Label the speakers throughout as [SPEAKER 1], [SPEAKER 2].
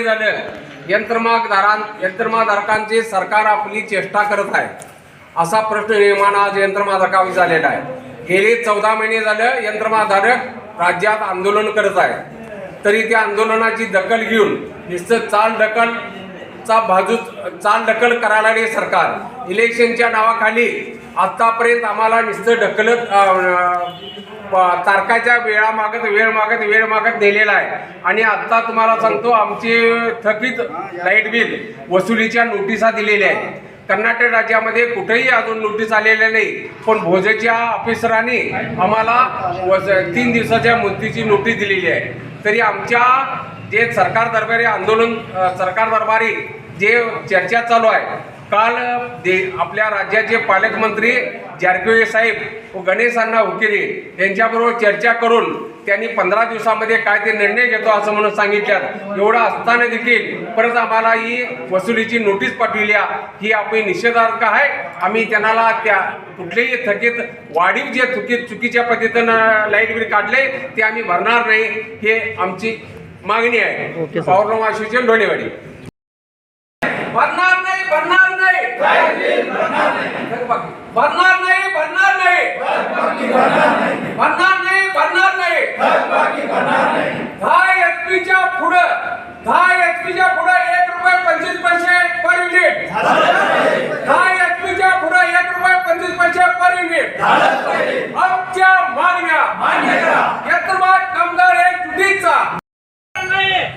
[SPEAKER 1] झालं. यंत्रमागधारां यंत्रमाधारकांची सरकार आपली चेष्टा करत आहे. असा प्रश्न निर्माण आज यंत्रमागधारकावर झालेला आहे. गेले चौदा महिने झालं यंत्रमाधारक राज्यात आंदोलन करत आहे तरी त्या आंदोलनाची दखल घेऊन नुसतं चाल ढकलचा बाजू चाल ढकल करायला नाही सरकार. इलेक्शनच्या नावाखाली आतापर्यंत आम्हाला नुसतं ढकलत तारखाच्या वेळा मागत वेळ मागत वेळ मागत नेलेला आहे. आणि आत्ता तुम्हाला सांगतो आमचे थकीत लाइट बिल वसुलीच्या नोटिसा दिलेल्या आहेत. कर्नाटक राज्यामध्ये कुठेही अजून नोटीस आलेल्या नाही पण भोजेच्या ऑफिसरांनी आम्हाला तीन दिवसाच्या मुदतीची नोटीस दिलेली आहे. तरी आमच्या जे सरकार दरबारी आंदोलन सरकार दरबारी जे चर्चा चालू आहे काल दे आपल्या राज्याचे पालकमंत्री जारकिहोळी साहेब व गणेश अण्णा हुकेरे यांच्याबरोबर चर्चा करून त्यांनी पंधरा दिवसामध्ये काय ते निर्णय घेतो असं म्हणून सांगितल्यात. एवढं असताना देखील परत आम्हाला ही वसुलीची नोटीस पाठविली आहे. ही आपली निषेधार्थ आहे. आम्ही त्यांना त्या कुठलेही थकीत वाढीव जे चुकी चुकीच्या पद्धतीनं लाइट बिल काढले ते आम्ही भरणार नाही. हे आमची मागणी आहे. असोसिएशन डोणेवाडी भरणार नाही भरणार नाही भरणार नाही भरणार नाही. भरणार नाही भरणार नाही. दहा एच पीच्या पुढं दहा एच पीच्या पुढं एक रुपये पंचवीस पैसे पर युनिट दहा एच पीच्या पुढं एक रुपये पंचवीस पैसे पर युनिट आमच्या मागण्या. यंत्रमाग कामगार एक जुटीचा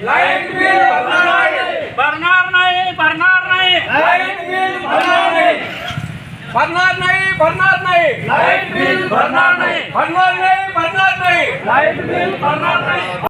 [SPEAKER 1] लाइट बिल भरणार नाही
[SPEAKER 2] भरणार नाही भरणार नाही
[SPEAKER 1] लाइट बिल भरणार नाही भरणार नाही भरणार नाही.
[SPEAKER 2] लाइट बिल भरणार नाही.
[SPEAKER 1] भरणार नाही भरणार नाही.
[SPEAKER 2] लाइट बिल भरणार नाही.